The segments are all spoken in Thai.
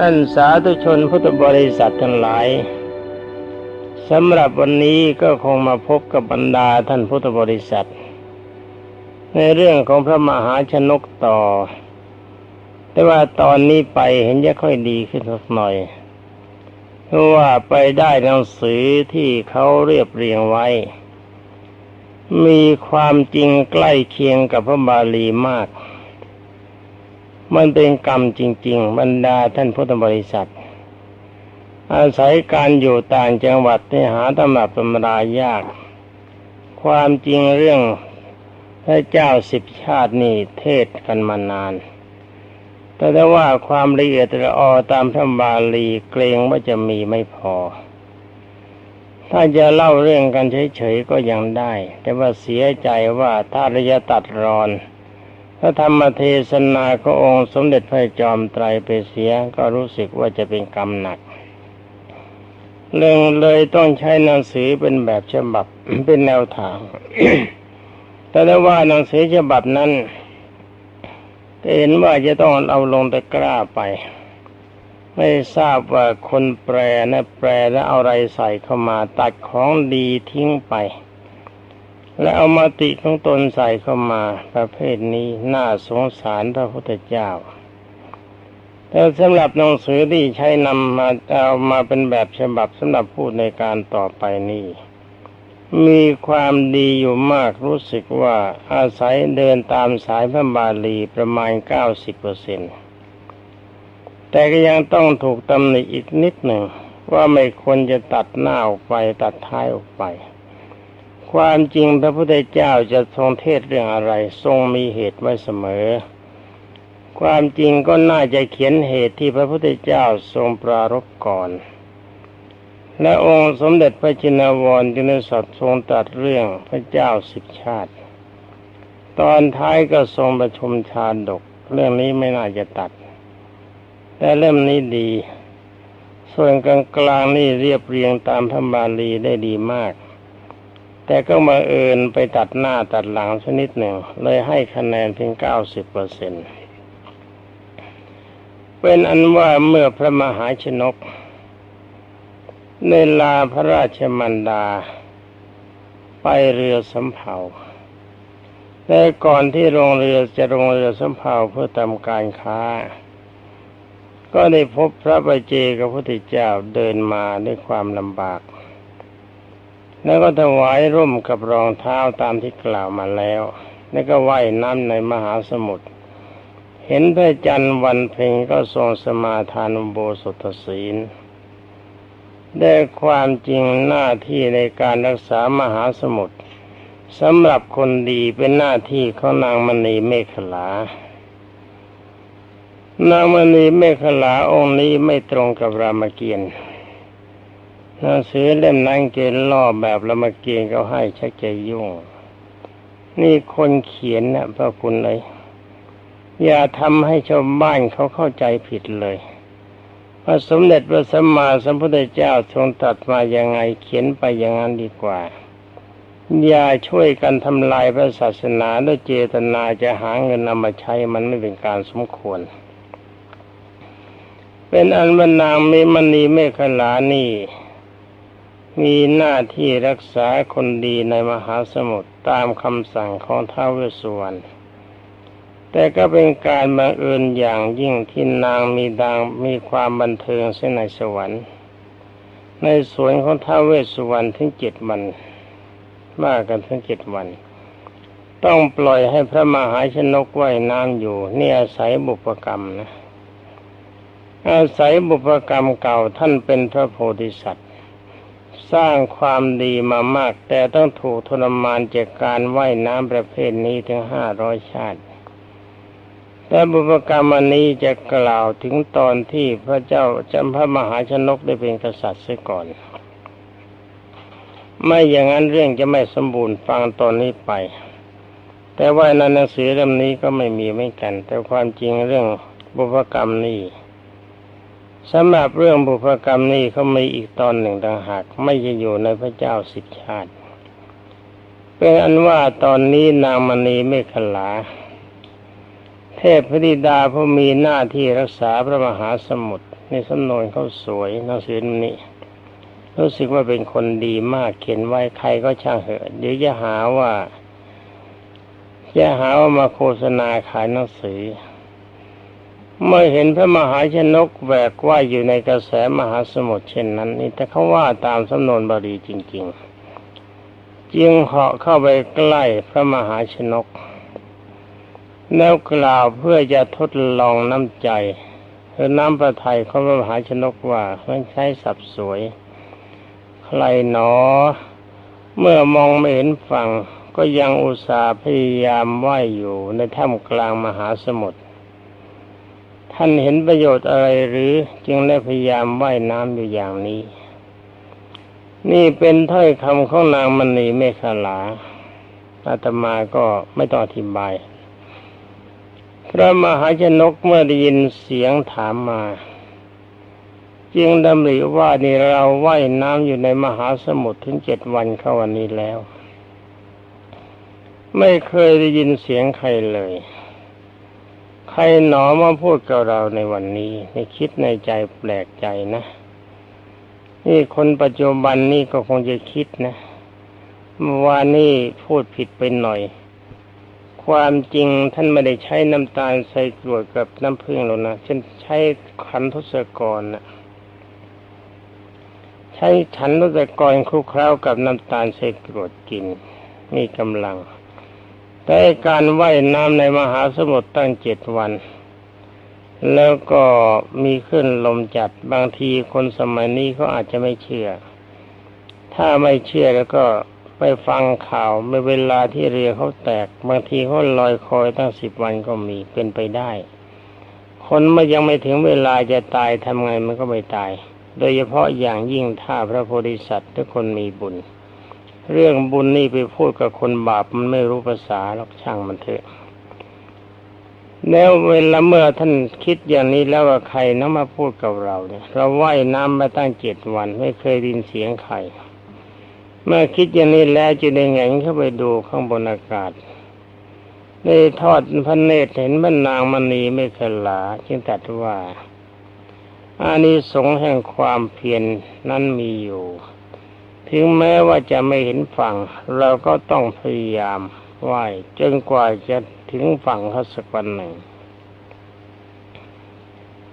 ท่านสาธุชนพุทธบริษัททั้งหลายสำหรับวันนี้ก็คงมาพบกับบรรดาท่านพุทธบริษัท ในเรื่องของพระมหาชนกต่อ แต่ว่าตอนนี้ไปเห็นจะค่อยดีขึ้นสักหน่อย เพราะว่าไปได้หนังสือที่เขาเรียบเรียงไว้ มีความจริงใกล้เคียงกับพระบาลีมาก มันเป็นกรรมจริง ๆ บรรดาท่านพุทธบริษัท อาศัยการอยู่ต่างจังหวัดที่หาตำรับตำรายาก ความจริงเรื่องพระเจ้าสิบชาตินี่เทศกันมานาน แต่ถ้ว่าความละเอียดละออตามพระบาลีเกรงว่าจะมีไม่พอ ถ้าจะเล่าเรื่องกันเฉยๆก็ยังได้ แต่ว่าเสียใจว่าถ้าระยะตัดรอน ถ้าธรรมเทศนาขององค์สมเด็จพระจอมไตรไปเสียก็รู้สึกว่าจะเป็นกรรมหนัก เรื่องเลยต้องใช้หนังสือเป็นแบบฉบับเป็นแนวทาง แต่ได้ว่าหนังสือฉบับนั้นเห็นว่าจะต้องเอาลงตะกร้าไป ไม่ทราบว่าคนแปลนะแปลแล้วเอาอะไรใส่เข้ามาตัดของดีทิ้งไป แล้วเอามาติของตนใส่เข้ามาประเภทนี้น่าสงสารพระพุทธเจ้า แต่สำหรับหนังสือที่ใช้นำมาเอามาเป็นแบบฉบับสำหรับพูดในการต่อไปนี้ มีความดีอยู่มากรู้สึกว่าอาศัยเดินตามสายพระบาลีประมาณเก้าสิบเปอร์เซ็นต์แต่ก็ยังต้องถูกตำหนิอีกนิดหนึ่ง ว่าไม่ควรจะตัดหน้าออกไปตัดท้ายออกไป ความจริงพระพุทธเจ้าจะทรงเทศเรื่องอะไร ทรงมีเหตุไว้เสมอ ความจริงก็น่าจะเขียนเหตุที่พระพุทธเจ้าทรงปรารภก่อน และองค์สมเด็จพระจินวรจึงได้สัตทรงตรัสเรื่องพระเจ้าสิบชาติ ตอนท้ายก็ทรงประชุมชาดก เรื่องนี้ไม่น่าจะตัด แต่เล่มนี้ดี ส่วนกลางกลางนี่เรียบเรียงตามพระบาลีได้ดีมาก แต่ก็มาเอินไปตัดหน้าตัดหลังชนิดหนึ่ง เลยให้คะแนนเพียงเก้าสิบเปอร์เซ็นต์เป็นอันว่าเมื่อพระมหาชนก ในลาพระราชมันดา ไปเรือสำเภาแต่ก่อนที่ลงเรือจะลงเรือสำเภาเพื่อทำการค้า ก็ได้พบพระบาเจกับพระพุทธเจ้าเดินมาด้วยความลำบาก แล้วก็ถวายร่มกับรองเท้าตามที่กล่าวมาแล้ว แล้วก็ว่ายน้ำในมหาสมุทร เห็นพระจันทร์วันเพ็ญก็ทรงสมาทานอุโบสถศีล ได้ความจริงหน้าที่ในการรักษามหาสมุทรสำหรับคนดีเป็นหน้าที่ของนางมณีเมขลานางมณีเมขลาองค์นี้ไม่ตรงกับรามเกียรติ์ หนังสือเล่มนั้นเกณฑ์ล่อแบบรามเกียรติ์เขาให้ชักใจยุ่ง นี่คนเขียนนะพระคุณเลย อย่าทำให้ชาวบ้านเขาเข้าใจผิดเลยพระสมเด็จพระสัมมาสัมพุทธเจ้าทรงตรัสมายังไงเขียนไปอย่างนั้นดีกว่า อย่าช่วยกันทำลายพระศาสนาด้วยเจตนาจะหาเงินนำมาใช้มันไม่เป็นการสมควร เป็นอันวันนางมีมณีเมฆลานี่ มีหน้าที่รักษาคนดีในมหาสมุทรตามคำสั่งของท้าวเวสสุวรรณแต่ก็เป็นการบังเอิญอย่างยิ่งที่นางมีดังมีความบันเทิงเส้นในสวรรค์ ในสวนของท้าวเวสสุวรรณถึงเจ็ดวัน มากกันถึงเจ็ดวัน ต้องปล่อยให้พระมหาชนกว่ายน้ำอยู่นี่อาศัยบุพกรรมนะอาศัยบุพกรรมเก่าท่านเป็นพระโพธิสัตว์ สร้างความดีมามาก แต่ต้องถูกทรมานจากการว่ายน้ำประเภทนี้ถึงห้าร้อยชาติแต่บุพกรรมนนี้จะกล่าวถึงตอนที่พระเจ้าจำพระมหาชนกได้เป็นกษัตริย์เสียก่อน ไม่อย่างนั้นเรื่องจะไม่สมบูรณ์ฟังตอนนี้ไป แต่ว่าในหนังสือเล่มนี้ก็ไม่มีไม่กัน แต่ความจริงเรื่องบุพกรรมนี้ สำหรับเรื่องบุพกรรมนี้เขามีอีกตอนหนึ่งต่างหาก ไม่จะอยู่ในพระเจ้าสิบชาติเป็นอันว่าตอนนี้นางมณีเมขลา เทพธิดาผู้มีหน้าที่รักษาพระมหาสมุทรในสำนวนเขาสวยนังสือนี้ รู้สึกว่าเป็นคนดีมากเขียนไว้ใครก็ช่างเหอะเดี๋ยวจะหาว่าจะหาว่ามาโฆษณาขายหนังสือ เมื่อเห็นพระมหาชนกแบกว่ายอยู่ในกระแสมหาสมุทรเช่นนั้น นี่แต่เขาว่าตามสำนวนบาลีจริง ๆ จึงเหาะเข้าไปใกล้พระมหาชนก แล้วกล่าวเพื่อจะทดลองน้ำใจคือน้ำประทัยของพระมหาชนกว่ามันใช้สับสวย ใครหนอ เมื่อมองไม่เห็นฝั่งก็ยังอุตส่าห์พยายามว่ายอยู่ในถ้ำกลางมหาสมุทร ท่านเห็นประโยชน์อะไรหรือจึงได้พยายามว่ายน้ำอยู่อย่างนี้ นี่เป็นถ้อยคำของนางมณีเมฆลาอาตมาก็ไม่ต้องอธิบาย พระมหาชนกเมื่อได้ยินเสียงถามมา จึงดำริว่านี่เราว่ายน้ำอยู่ในมหาสมุทรถึงเจ็ดวันเข้าวันนี้แล้ว ไม่เคยได้ยินเสียงใครเลย รหนอมาพูดกับเราในวันนี้ในคิดในใจแปลกใจนะนี่คนปัจจุบันนี่ก็คงจะคิดนะเมื่านี่พูดผิดไปหน่อย ความจริงท่านไม่ได้ใช้น้ำตาลใส่กรวดกับน้ำผึ้งหรอกนะเช่นใช้ขันทศกรนะใช้ขันทศกรคลุกเคล้ากับน้ำตาลใส่กรวดกิน มีกำลัง แต่การว่ายน้ำในมหาสมุทรตั้งเจ็ดวัน แล้วก็มีขึ้นลมจัดบางทีคนสมัยนี้เขาอาจจะไม่เชื่อ ถ้าไม่เชื่อแล้วก็ไปฟังข่าวในเวลาที่เรือเขาแตก บางทีเขาลอยคอยตั้งสิบวันก็มีเป็นไปได้ คนเมื่อยังไม่ถึงเวลาจะตายทำไงมันก็ไม่ตาย โดยเฉพาะอย่างยิ่งถ้าพระโพธิสัตว์ทุกคนมีบุญ เรื่องบุญนี่ไปพูดกับคนบาปมันไม่รู้ภาษาหรอกช่างมันเถอะ แล้วเวลาเมื่อท่านคิดอย่างนี้แล้วว่าใครน้องมาพูดกับเราเนี่ยเราว่ายน้ำมาตั้งเจ็ดวันไม่เคยดินเสียงใครเมื่อคิดอย่างนี้แล้วจะได้ไงเข้าไปดูข้างบนอากาศได้ทอดพระเนตรเห็นบรรนางมณีไม่ขลาจึงตัดว่าอานิสงส์แห่งความเพียรนนั้นมีอยู่ ถึงแม้ว่าจะไม่เห็นฝั่ง เราก็ต้องพยายามไหวจนกว่าจะถึงฝั่งเขาสักวันหนึ่ง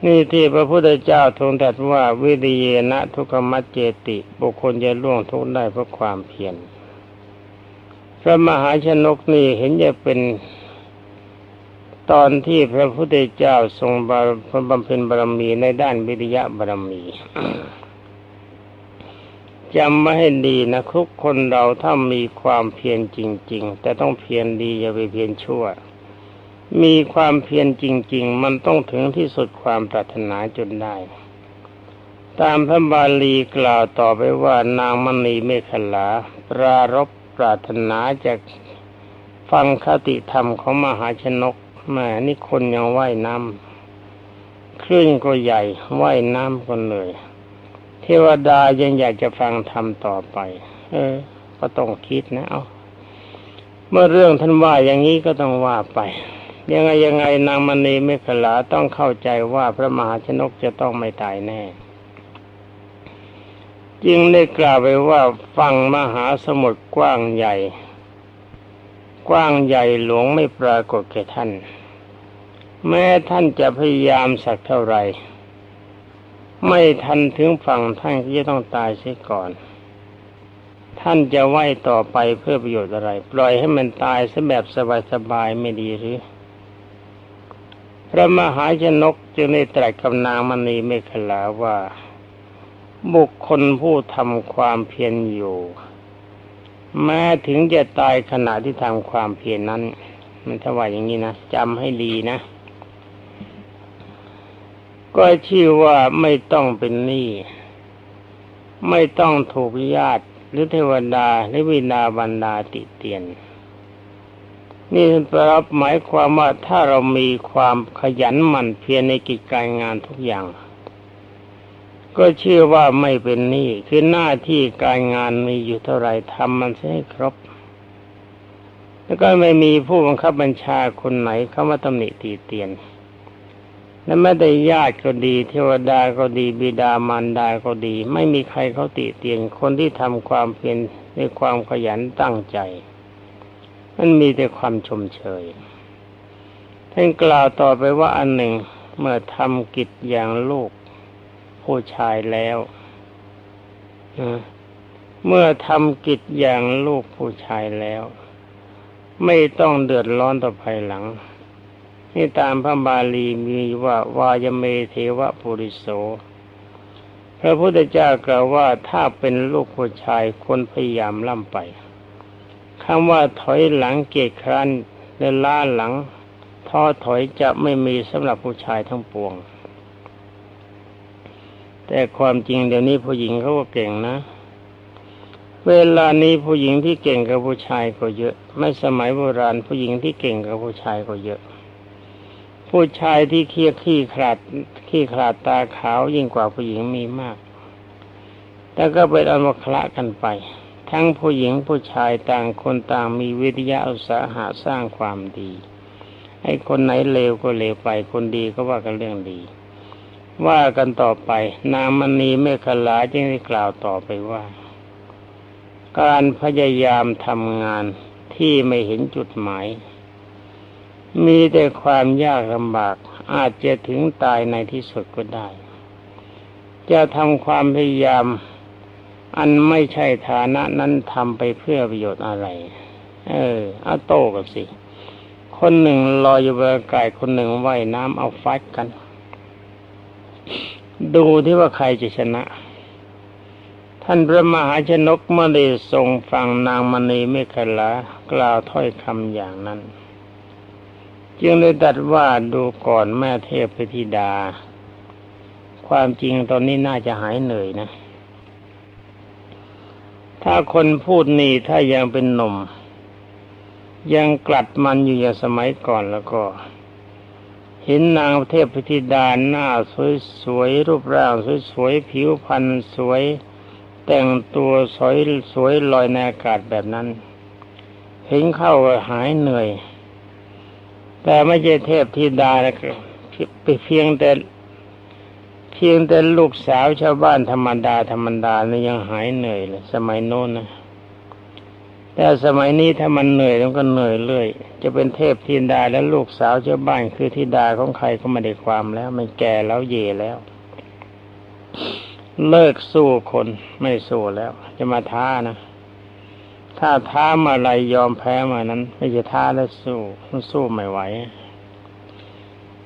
นี่ที่พระพุทธเจ้าทรงตรัสว่าวิริยนะทุกขมัจเจติ บุคคลจะล่วงทุกได้เพราะความเพียรพระมหาชนกนี่เห็นจะเป็นตอนที่พระพุทธเจ้าทรงบำเพ็ญบารมีในด้านวิริยะบารมี จำไม่ให้ดีนะทุกคนเราถ้ามีความเพียรจริง ๆ แต่ต้องเพียรดีอย่าไปเพียรชั่ว มีความเพียรจริง ๆ มันต้องถึงที่สุดความปรารถนาจนได้ ตามพระบาลีกล่าวต่อไปว่านางมณีเมขลา ปรารบปรารถนาจากฟังคติธรรมของมหาชนกแม่นี่คนยังว่ายน้ำคลื่นก็ใหญ่ว่ายน้ำกันเลย เทวดายังอยากจะฟังธรรมต่อไป เออ ก็ต้องคิดนะเอาเมื่อเรื่องท่านว่าอย่างนี้ก็ต้องว่าไป ยังไงยังไงนางมณีเมขลาต้องเข้าใจว่าพระมหาชนกจะต้องไม่ตายแน่ จึงได้กล่าวไปว่าฟังมหาสมุทรกว้างใหญ่ กว้างใหญ่หลวงไม่ปรากฏแก่ท่าน แม้ท่านจะพยายามสักเท่าไหร่ ไม่ทันถึงฝั่งท่านก็จะต้องตายเสียก่อน ท่านจะไหวต่อไปเพื่อประโยชน์อะไร ปล่อยให้มันตายซะแบบสบายๆไม่ดีหรือ พระมหาชนกจึงได้ตรัสกับนางมณีเมขลาว่า บุคคลผู้ทำความเพียรอยู่แม้ถึงจะตายขณะที่ทำความเพียรนนั้น มันถ้าว่าอย่างนี้นะจำให้ดีนะ ก็ชื่อว่าไม่ต้องเป็นหนี้ไม่ต้องถูกญาติ หรือเทวดาหรือวินาบันดาติเตียน นี่แปลหมายความว่าถ้าเรามีความขยันหมั่นเพียรในกิจการงานทุกอย่าง ก็เชื่อว่าไม่เป็นหนี้คือหน้าที่การงานมีอยู่เท่าไรทำมันให้ครบ แล้วก็ไม่มีผู้บังคับบัญชาคนไหนเข้ามาตำหนิตีเตียน และแม้แต่ญาติก็ดี เทวดาก็ดีบิดามารดาก็ดี ไม่มีใครเขาติเตียนคนที่ทำความเพียรด้วยความขยันตั้งใจ มันมีแต่ความชมเชยท่านกล่าวต่อไปว่าอันหนึ่งเมื่อทำกิจอย่างลูกผู้ชายแล้วเมื่อทำกิจอย่างลูกผู้ชายแล้ว ไม่ต้องเดือดร้อนต่อภายหลัง นี่ตามพระบาลีมีว่าวายเมเทวะปุริโส พระพุทธเจ้ากล่าวว่าถ้าเป็นลูกผู้ชายคนพยายามล่ำไปคำว่าถอยหลังเกียจครั้นและล้าหลังท้อถอยจะไม่มีสำหรับผู้ชายทั้งปวง แต่ความจริงเดี๋ยวนี้ผู้หญิงเขาก็เก่งนะ เวลานี้ผู้หญิงที่เก่งกับผู้ชายก็เยอะ ไม่สมัยโบราณผู้หญิงที่เก่งกับผู้ชายก็เยอะ ผู้ชายที่เคียขี้ขลาดขี้ขลาดตาขาวยิ่งกว่าผู้หญิงมีมากแต่ก็เป็นอนุคละกันไป ทั้งผู้หญิงผู้ชายต่างคนต่างมีวิทยาอุตสาหะสร้างความดีให้คนไหนเลวก็เลวไป คนดีก็ว่ากันเรื่องดี ว่ากันต่อไป นางมณีเมฆลาจึงได้กล่าวต่อไปว่า การพยายามทำงานที่ไม่เห็นจุดหมาย มีแต่ความยากลำบาก อาจจะถึงตายในที่สุดก็ได้ จะทำความพยายาม อันไม่ใช่ฐานะนั้นทำไปเพื่อประโยชน์อะไร เออเอาโต้กันสิ คนหนึ่งลอยอยู่บนอากาศคนหนึ่งว่ายน้ำเอาฟัดกัน ดูที่ว่าใครจะชนะท่านพระมหาชนกเมื่อได้ทรงฟังนางมณีเมฆลากล่าวถ้อยคำอย่างนั้น จึงเลยตัดว่าดูก่อนแม่เทพธิดา ความจริงตอนนี้น่าจะหายเหนื่อยนะ ถ้าคนพูดนี่ถ้ายังเป็นหนุ่ม ยังกลัดมันอยู่อย่างสมัยก่อนแล้วก็ เห็นนางเทพธิดาหน้าสวยๆ รูปร่างสวยๆ ผิวพรรณสวยแต่งตัวสวยสวยลอยในอากาศแบบนั้น เห็นเข้าหายเหนื่อย แต่ไม่ใช่เทพธิดานะครับเพียงแต่เพียงแต่ลูกสาวชาวบ้านธรรมดาธรรมดานี่ยังหายเหนื่อยเลยสมัยโน้นนะแต่สมัยนี้ถ้ามันเหนื่อยมันก็เหนื่อยเรื่อยจะเป็นเทพธิดาและลูกสาวชาวบ้านคือธิดาของใครก็ไม่ได้ความแล้ว มันแก่แล้วเย่แล้ว เลิกสู้คนไม่สู้แล้ว จะมาท้านะ ถ้าท้ามาอะไรยอมแพ้มานั้น ไม่จะท้าแล้วสู้มันสู้ไม่ไหว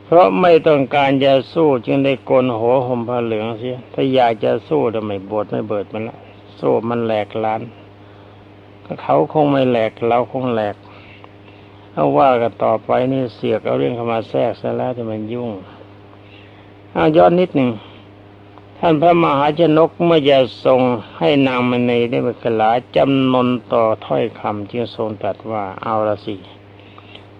เพราะไม่ต้องการจะสู้จึงได้โกนหัวห่มผ้าเหลืองเสียถ้าอยากจะสู้ทำไม่บวชไม่เบิดมันละสู้มันแหลกล้านเขาคงไม่แหลกเราคงแหลกเอาว่ากันต่อไปนี่เสียกเอาเรื่องเข้ามาแทรกซะแล้วจะมันยุ่งเอาย้อนนิดหนึ่ง ท่านพระมหาชนกเมื่อจะทรงให้นางมณีได้บกลาจำนนต่อถ้อยคำจึงทรงตรัสว่าเอาละสิ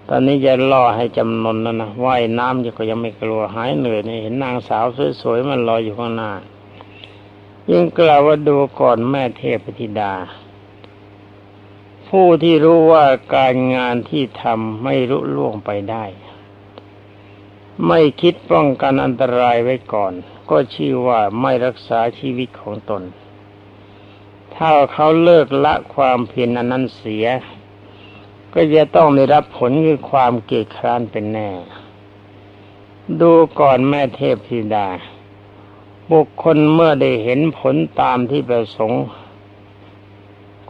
ตอนนี้จะล่อให้จำนนแล้วนะว่ายน้ำยังก็ยังไม่กลัวหายเหนื่อยนี่เห็นนางสาวสวยๆมันลอยอยู่ข้างหน้ายิ่งกล่าวว่าดูก่อนแม่เทพธิดา ผู้ที่รู้ว่าการงานที่ทำไม่รุล่วงไปได้ ไม่คิดป้องกันอันตรายไว้ก่อน ก็ชื่อว่าไม่รักษาชีวิตของตน ถ้าเขาเลิกละความเพียรนั้นเสีย ก็จะต้องได้รับผลคือความเกียดคร้านเป็นแน่ ดูก่อนแม่เทพธิดา บุคคลเมื่อได้เห็นผลตามที่ประสงค์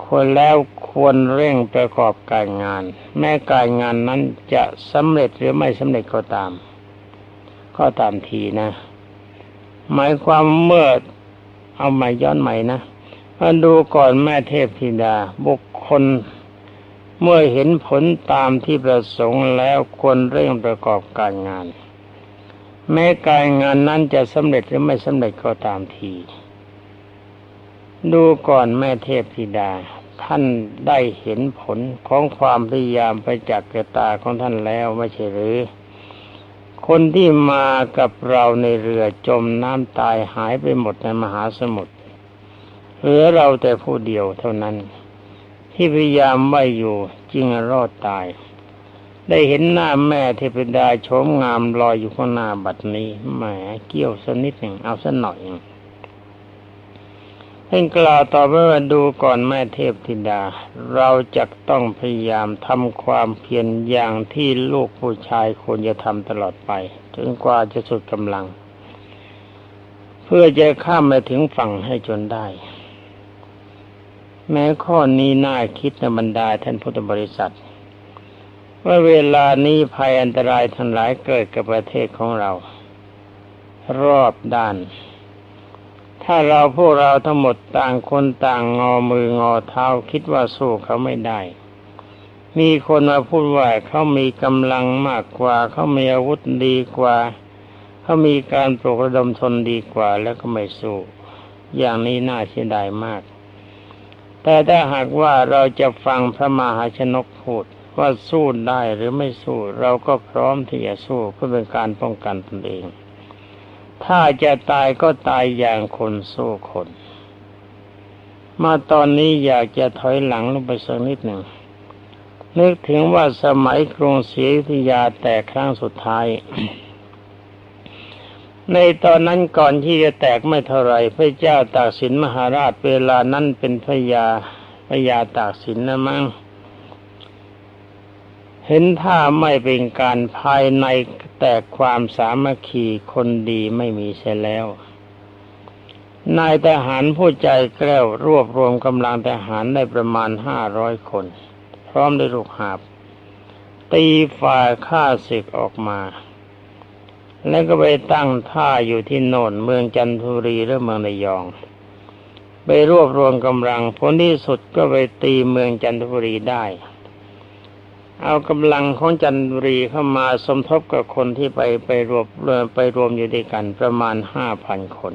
ควรแล้วควรเร่งประกอบการงาน แม้การงานนั้นจะสำเร็จหรือไม่สำเร็จก็ตาม ก็ตามทีนะ หมายความเมื่อเอาใหม่ย้อนใหม่นะมาดูก่อนแม่เทพธิดา บุคคล เมื่อเห็นผลตามที่ประสงค์แล้วควรเร่งประกอบการงาน แม้การงานนั้นจะสำเร็จหรือไม่สำเร็จก็ตามที ดูก่อนแม่เทพธิดา ท่านได้เห็นผลของความพยายามไปจากเกตาของท่านแล้วไม่ใช่หรือ คนที่มากับเราในเรือจมน้ำตายหายไปหมดในมหาสมุทรเหลือเราแต่ผู้เดียวเท่านั้น ที่พยายามไว้อยู่จึงรอดตาย ได้เห็นหน้าแม่เทพดาโฉมงามลอยอยู่ข้างหน้าบัดนี้แหมเกี่ยวสักนิดหนึ่งเอาสักหน่อยหนึ่ง กล่าวต่อไปว่าดูก่อนแม่เทพธิดา เราจะต้องพยายามทำความเพียรอย่างที่ลูกผู้ชายควรจะทำตลอดไป จนกว่าจะสุดกำลัง เพื่อจะข้ามไปถึงฝั่งให้จนได้ แม้ข้อนี้น่าคิดในบรรดาท่านพุทธบริษัท ว่าเวลานี้ภัยอันตรายทั้งหลายเกิดกับประเทศของเรา รอบด้าน ถ้าเราพวกเราทั้งหมดต่างคนต่างงอมืองอเท้าคิดว่าสู้เขาไม่ได้ มีคนมาพูดว่าเขามีกำลังมากกว่า เขามีอาวุธดีกว่า เขามีการปลุกระดมทนดีกว่าแล้วก็ไม่สู้ อย่างนี้น่าเสียดายมาก แต่ถ้าหากว่าเราจะฟังพระมหาชนกพูดว่าสู้ได้หรือไม่สู้ เราก็พร้อมที่จะสู้เพื่อเป็นการป้องกันตนเอง ถ้าจะตายก็ตายอย่างคนสู้คน มาตอนนี้อยากจะถอยหลังลงไปสักนิดหนึ่ง นึกถึงว่าสมัยกรุงศรีอยุธยาแตกครั้งสุดท้าย ในตอนนั้นก่อนที่จะแตกไม่เท่าไรพระเจ้าตากสินมหาราชเวลานั้นเป็นพระยาพระยาตากสินนะมั้งเห็นถ้าไม่เป็นการภายใน แตกความสามัคคีคนดีไม่มีเสียแล้ว นายทหารผู้ใจแกล้วรวบรวมกำลังทหารได้ประมาณห้าร้อยคน พร้อมด้วยลูกหาบ ตีฝ่ายข้าศึกออกมา แล้วก็ไปตั้งท่าอยู่ที่โนนเมืองจันทบุรีหรือเมืองระยอง ไปรวบรวมกำลังผลที่สุดก็ไปตีเมืองจันทบุรีได้ เอากำลังของจันทบุรีเข้ามาสมทบกับคนที่ไปไปรวมไปรวมอยู่ด้วยกันประมาณห้าพันคน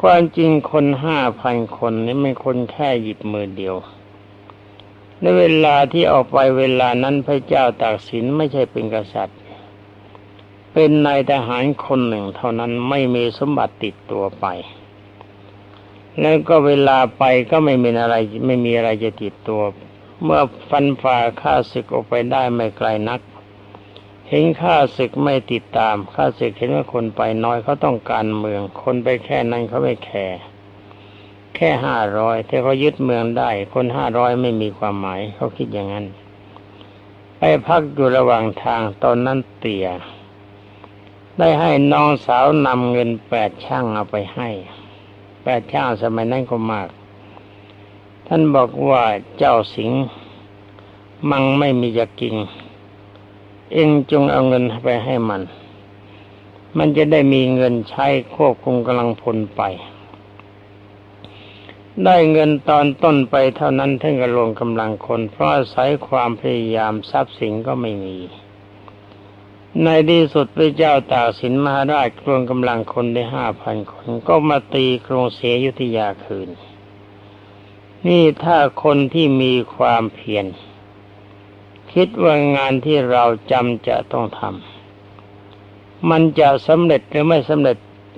ความจริงคนห้าพันคนนี่ไม่คนแค่หยิบมือเดียว ในเวลาที่ออกไปเวลานั้นพระเจ้าตากสินไม่ใช่เป็นกษัตริย์ เป็นนายทหารคนหนึ่งเท่านั้นไม่มีสมบัติติดตัวไป แล้วก็เวลาไปก็ไม่มีอะไรไม่มีอะไรจะติดตัว เมื่อฟันฝ่าข้าศึกออกไปได้ไม่ไกลนัก เห็นข้าศึกไม่ติดตามข้าศึกเห็นว่าคนไปน้อยเขาต้องการเมือง คนไปแค่นั้นเขาไม่แคร์แค่ห้าร้อยแต่เขายึดเมืองได้ คนห้าร้อยไม่มีความหมายเขาคิดอย่างนั้น ไปพักอยู่ระหว่างทางตอนนั้นเตี่ยได้ให้น้องสาวนำเงินแปดช่างเอาไปให้แปดช่างสมัยนั้นก็มาก ท่านบอกว่าเจ้าสิงมังไม่มีจะกินเองจงเอาเงินไปให้มัน มันจะได้มีเงินใช้ควบคุมกำลังพลไป ได้เงินตอนต้นไปเท่านั้นท่านก็ลงกำลังคน เพราะอาศัยความพยายามทรัพย์สินก็ไม่มี ในที่สุดพระเจ้าตากสินมหาราชรวมกำลังคนได้ห้าพันคน ก็มาตีกรุงเสียยุธยาคืน นี่ถ้าคนที่มีความเพียรคิดว่างานที่เราจำจะต้องทำมันจะสำเร็จหรือไม่สำเร็จ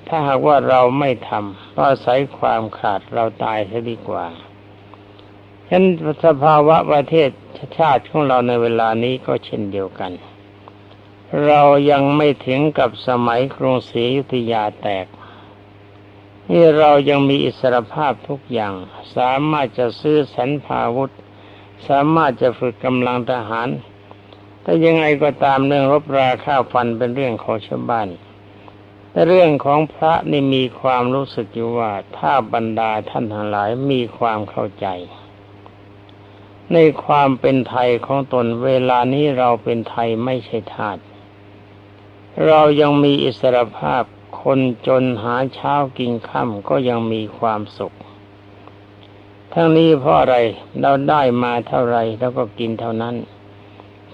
ถ้าหากว่าเราไม่ทำเพราะอาศัยความขาดเราตายซะดีกว่าฉะนั้นสภาวะประเทศชาติของเราในเวลานี้ก็เช่นเดียวกัน เรายังไม่ถึงกับสมัยกรุงศรีอยุธยาแตก นี่เรายังมีอิสรภาพทุกอย่าง สามารถจะซื้อสันพาวุธ สามารถจะฝึกกำลังทหาร แต่ยังไงก็ตามเรื่องรบราข้าฟันเป็นเรื่องของชาวบ้าน แต่เรื่องของพระนี่มีความรู้สึกอยู่ว่าถ้าบรรดาท่านทั้งหลายมีความเข้าใจ ในความเป็นไทยของตนเวลานี้เราเป็นไทยไม่ใช่ทาสเรายังมีอิสรภาพ คนจนหาเช้ากินค่ำก็ยังมีความสุข ทั้งนี้เพราะอะไรเราได้มาเท่าไรเราก็กินเท่านั้น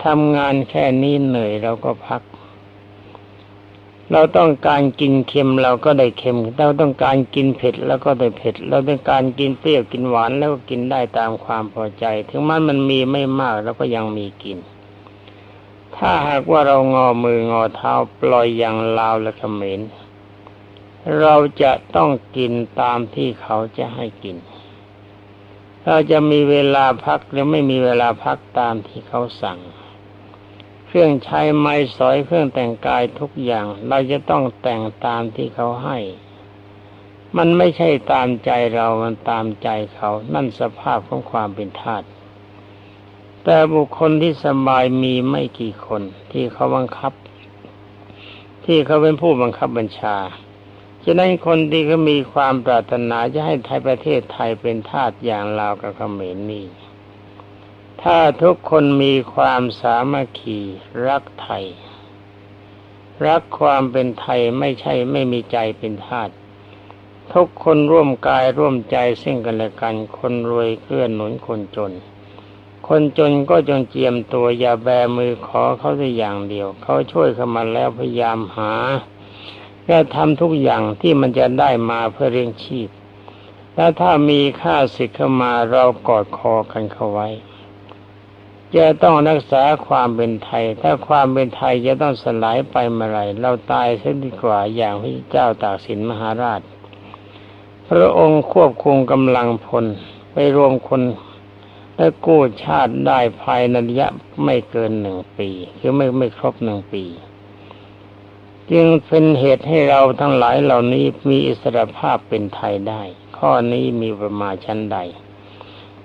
ทำงานแค่นี้เหนื่อยเราก็พัก เราต้องการกินเค็มเราก็ได้เค็ม เราต้องการกินเผ็ดแล้วก็ได้เผ็ด เราต้องการกินเปรี้ยวกินหวานแล้วก็กินได้ตามความพอใจ ถึงมันมันมีไม่มากเราก็ยังมีกิน ถ้าหากว่าเรางอมืองอเท้าปล่อยอย่างลาวและเขมร เราจะต้องกินตามที่เขาจะให้กิน เราจะมีเวลาพักหรือไม่มีเวลาพักตามที่เขาสั่ง เครื่องใช้ไม้สอยเครื่องแต่งกายทุกอย่าง เราจะต้องแต่งตามที่เขาให้ มันไม่ใช่ตามใจเรา มันตามใจเขา นั่นสภาพของความเป็นทาสแต่บุคคลที่สบายมีไม่กี่คน ที่เขาบังคับ ที่เขาเป็นผู้บังคับบัญชา ฉะนั้นคนที่เขามีความปรารถนาจะให้ไทยประเทศไทยเป็นทาสอย่างลาวกับเขมรนี่ ถ้าทุกคนมีความสามัคคีรักไทย รักความเป็นไทยไม่ใช่ไม่มีใจเป็นทาสทุกคนร่วมกายร่วมใจซึ่งกันและกัน คนรวยเกื้อหนุนคนจน คนจนก็จงเจียมตัวอย่าแบมือขอเขาแต่อย่างเดียว เขาช่วยเข้ามาแล้วพยายามหา และทำทุกอย่างที่มันจะได้มาเพื่อเลี้ยงชีพ แล้วถ้ามีค่าสิทธิ์เข้ามาเรากอดคอกันเข้าไว้ จะต้องรักษาความเป็นไทย ถ้าความเป็นไทยจะต้องสลายไปเมื่อไรเราตายเสียดีกว่าอย่างพระเจ้าตากสินมหาราช พระองค์ควบคุมกำลังพลไปรวมคนและกู้ชาติได้ภายในระยะไม่เกินหนึ่งปี คือไม่ไม่ครบหนึ่งปี จึงเป็นเหตุให้เราทั้งหลายเหล่านี้มีอิสรภาพเป็นไทยได้ ข้อนี้มีประมาชั้นใด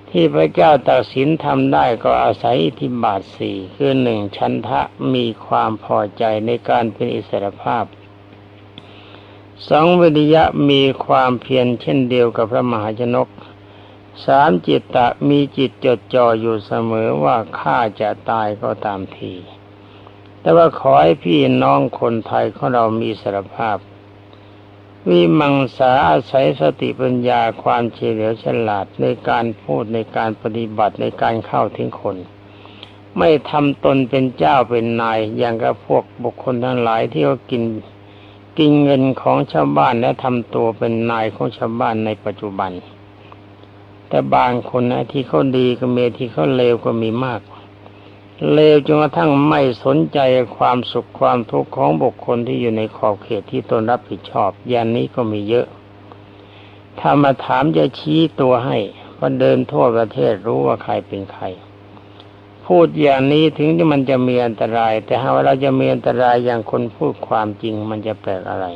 ที่พระเจ้าตากสินทำได้ก็อาศัยทธิบาทสี่คือหนึ่งชันทะมีความพอใจในการเป็นอิสรภาพสองวิริยะมีความเพียรเช่นเดียวกับพระมหาชนกสามจิตตะมีจิตจดจ่ออยู่เสมอว่าข้าจะตายก็ตามที แต่ว่าขอให้พี่น้องคนไทยของเรามีสารภาพ วิมังสาอาศัยสติปัญญาความเฉลียวฉลาดในการพูดในการปฏิบัติในการเข้าถึงคน ไม่ทำตนเป็นเจ้าเป็นนาย อย่างกับพวกบุคคลทั้งหลายที่เขากินกินเงินของชาวบ้านและทำตัวเป็นนายของชาวบ้านในปัจจุบัน แต่บางคนนะที่เขาดีก็มีที่เขาเลวก็มีมาก เลวจนกระทั่งไม่สนใจความสุขความทุกข์ของบุคคลที่อยู่ในขอบเขตที่ตนรับผิดชอบ อย่างนี้ก็มีเยอะ ถ้ามาถามจะชี้ตัวให้พอเดินทั่วประเทศรู้ว่าใครเป็นใคร พูดอย่างนี้ถึงที่มันจะมีอันตราย แต่หากว่าเราจะมีอันตรายอย่างคนพูดความจริงมันจะแปลกอะไร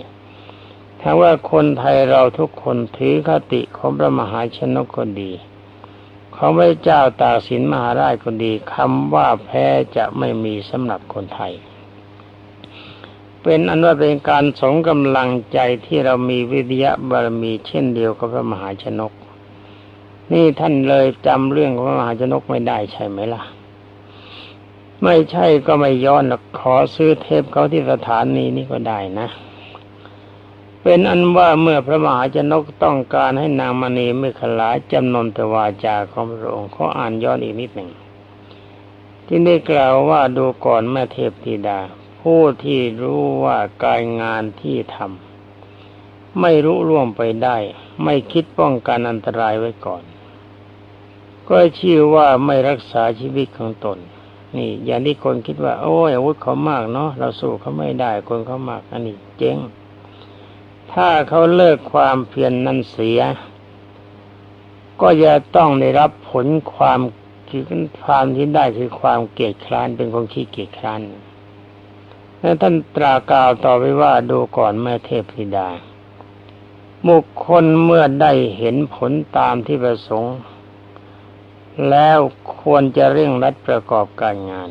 ถ้าว่าคนไทยเราทุกคนถือคติของพระมหาชนกคนดี ของพระเจ้าตากสินมหาราชคนดีคำว่าแพ้จะไม่มีสำหรับคนไทย เป็นอันว่าเป็นการสงกำลังใจที่เรามีวิทยาบารมีเช่นเดียวกับพระมหาชนก นี่ท่านเลยจำเรื่องของพระมหาชนกไม่ได้ใช่ไหมล่ะ ไม่ใช่ก็ไม่ย้อนหรอกขอซื้อเทปเขาที่สถานีนี้ก็ได้นะ เป็นอันว่าเมื่อพระมหาชนกต้องการให้นางมณีไม่ขลาจำนนตวาจาของพระองค์เขาอ่านย้อนอีกนิดหนึ่ง ที่ได้กล่าวว่าดูก่อนแม่เทพธิดา ผู้ที่รู้ว่าการงานที่ทำไม่รู้ล่วงไปได้ ไม่คิดป้องกันอันตรายไว้ก่อน ก็ชื่อว่าไม่รักษาชีวิตของตน นี่ อย่างที่คนคิดว่า โอ้ยอาวุธเขามากเนาะเราสู้เขาไม่ได้คนเขามากอันนี้เจ๊ง ถ้าเขาเลิกความเพียรนนั้นเสีย ก็จะต้องได้รับผลความคือความที่ได้คือความเกียดคร้านเป็นคนขี้เกียจคร้านแล้วท่านตรากล่าวต่อไปว่าดูก่อนแม่เทพธิดาบุคคลเมื่อได้เห็นผลตามที่ประสงค์ แล้วควรจะเร่งรัดประกอบการงาน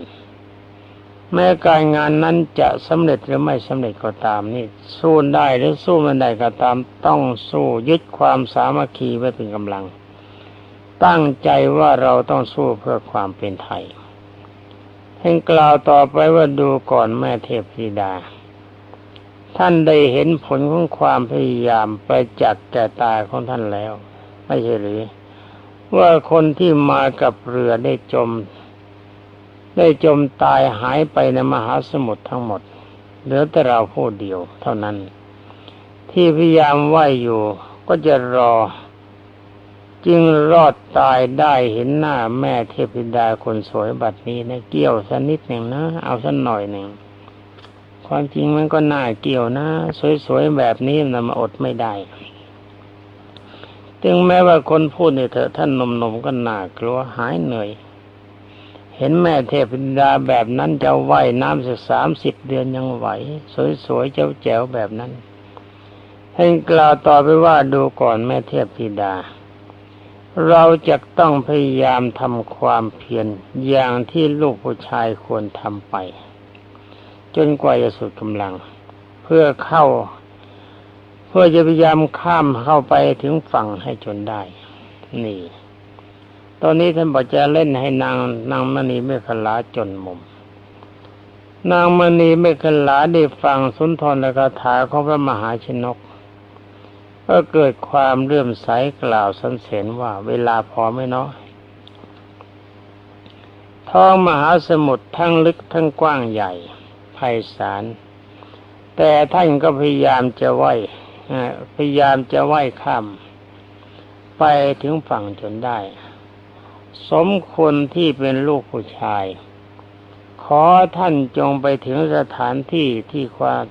แม้การงานนั้นจะสำเร็จหรือไม่สำเร็จก็ตามนี่สู้ได้หรือสู้ไม่ได้ก็ตาม ต้องสู้ยึดความสามัคคีไว้เป็นกำลัง ตั้งใจว่าเราต้องสู้เพื่อความเป็นไทยเพ่งกล่าวต่อไปว่าดูก่อนแม่เทพธิดา ท่านได้เห็นผลของความพยายามไปจักแก่ตาของท่านแล้ว ไม่ใช่หรือ ว่าคนที่มากับเรือได้จม ได้จมตายหายไปในมหาสมุทรทั้งหมด เหลือแต่เราผู้เดียวเท่านั้น ที่พยายามไหวอยู่ก็จะรอ จึงรอดตายได้เห็นหน้าแม่เทพธิดาคนสวยบัดนี้นะเกี่ยวสักนิดหนึ่งนะ เอาสักหน่อยหนึ่งความจริงมันก็น่าเกี่ยวนะ สวยๆแบบนี้นะมาอดไม่ได้ ถึงแม้ว่าคนพูดเนี่ยเถอะท่านนมๆก็น่ากลัวหายเหนื่อย เห็นแม่เทพธิดาแบบนั้นจะว่ายน้ำสักสามสิบเดือนยังไหว สวยๆเจ้าแจ๋วแบบนั้นท่านกล่าวต่อไปว่าดูก่อนแม่เทพธิดา เราจะต้องพยายามทำความเพียรอย่างที่ลูกผู้ชายควรทำไป จนกว่าจะสุดกำลัง เพื่อเข้า เพื่อจะพยายามข้ามเข้าไปถึงฝั่งให้จนได้ นี่ ตอนนี้ท่านบอกจะเล่นให้นางนางมณีเมฆลาจนมุม นางมณีเมฆลาได้ฟังสุนทรและคาถาของพระมหาชนก ก็เกิดความเลื่อมใสกล่าวสรรเสริญว่าเวลาพอไม่น้อยท้องมหาสมุทรทั้งลึกทั้งกว้างใหญ่ไพศาลแต่ท่านก็พยายามจะไหวพยายามจะไหวข้ามไปถึงฝั่งจนได้ สมควรที่เป็นลูกผู้ชาย ขอท่านจงไปถึงสถานที่ที่ความ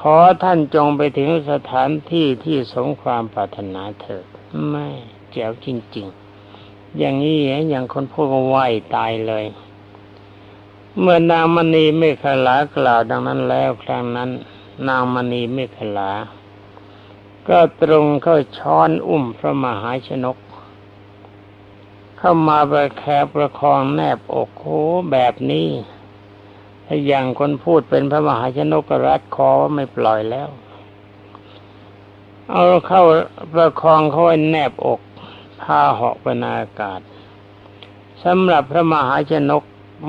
ขอท่านจงไปถึงสถานที่ที่สมความปรารถนาเถิดไม่แจ๋วจริง ๆ อย่างนี้อย่างคนพูดว่าไหวตายเลย เมื่อนางมณีไม่ขลากล่าวดังนั้นแล้วครั้งนั้น นางมณีไม่ขลา ก็ตรงเข้าช้อนอุ้มพระมหาชนก เข้ามาประแคประคองแนบอกโอ้แบบนี้ถ้าอย่างคนพูดเป็นพระมหาชนกรัดคอไม่ปล่อยแล้ว เอาเข้าประคองเขาไว้แนบอกพาเหาะไปนาอากาศสำหรับพระมหาชนก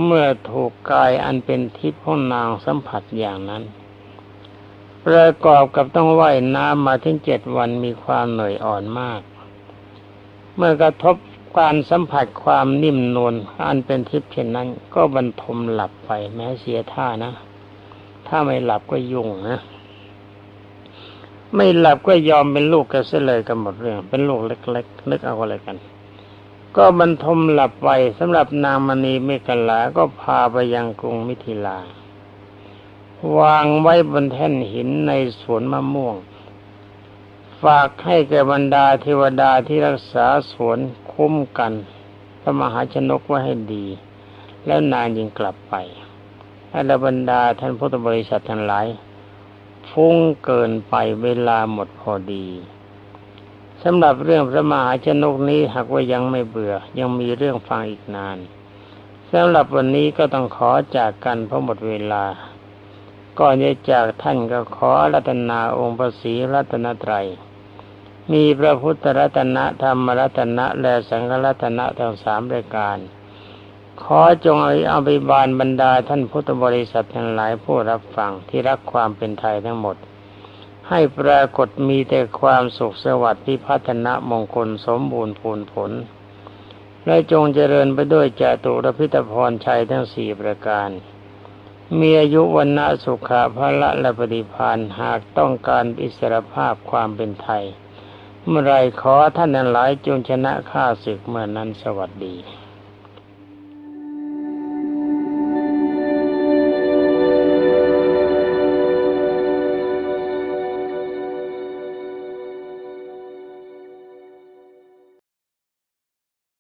เมื่อถูกกายอันเป็นทิพย์ของนางสัมผัสอย่างนั้นประกอบกับต้องว่ายน้ำมาถึงเจ็ดวันมีความเหนื่อยอ่อนมาก เมื่อกระทบ การสัมผัสความนิ่มนวลอันเป็นทิพย์เช่นนั้น ก็บรรทมหลับไปแม้เสียท่านะ ถ้าไม่หลับก็ยุ่งนะไม่หลับก็ยอมเป็นลูกกันเสียเลยกันหมดเรื่อง เป็นลูกเล็กๆนึกเอาอะไรกัน ก็บรรทมหลับไปสำหรับนางมณีเมกลาก็พาไปยังกรุงมิถิลา วางไว้บนแท่นหินในสวนมะม่วง ฝากให้แก่บรรดาเทวดาที่รักษาสวนคุ้มกัน พระมหาชนกไว้ให้ดี แล้วนานยิงกลับไปให้บรรดาท่านพุทธบริษัททั้งหลาย ฟุ้งเกินไปเวลาหมดพอดีสำหรับเรื่องพระมหาชนกนี้หากว่ายังไม่เบื่อ ยังมีเรื่องฟังอีกนานสำหรับวันนี้ก็ต้องขอจากกันเพราะหมดเวลา ก่อนจะจากท่านก็ขอรัตนาองค์พระศรีรัตนตรัย มีพระพุทธรัตนะธรรมรัตนะและสังฆรัตนะทั้งสามรายการ ขอจงเอาไปบานบรรดาท่านพุทธบริษัททั้งหลายผู้รับฟังที่รักความเป็นไทยทั้งหมด ให้ปรากฏมีแต่ความสุขสวัสดิ์พิพัฒนะมงคลสมบูรณ์ผลผล และจงเจริญไปด้วยจตุรพิตพรชัยทั้งสี่ประการมีอายุวันนาสุขาภละและปฏิพานหากต้องการอิสรภาพความเป็นไทย เมื่อไรขอท่านนั้นหลายจงชนะข้าศึกเมื่อนั้นสวัสดี